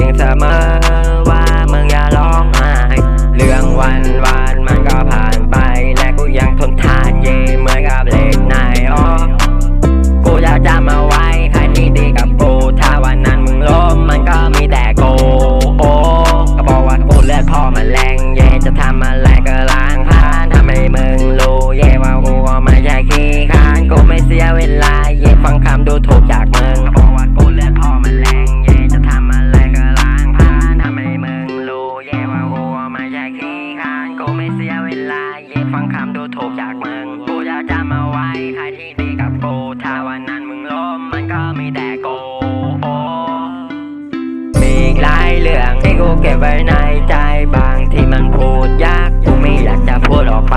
Yang. กูไม่เสียเวลาเย็ฟังคำดูถูกจากมึง กูจะจำเอาไว้ใครที่ดีกับกู ถ้าวันนั้นมึงล้มมันก็มีแต่กูโอ้มีหลายเรื่องที่กูเก็บไว้ในใจบางที่มันพูดยาก กูไม่อยากจะพูดออกไป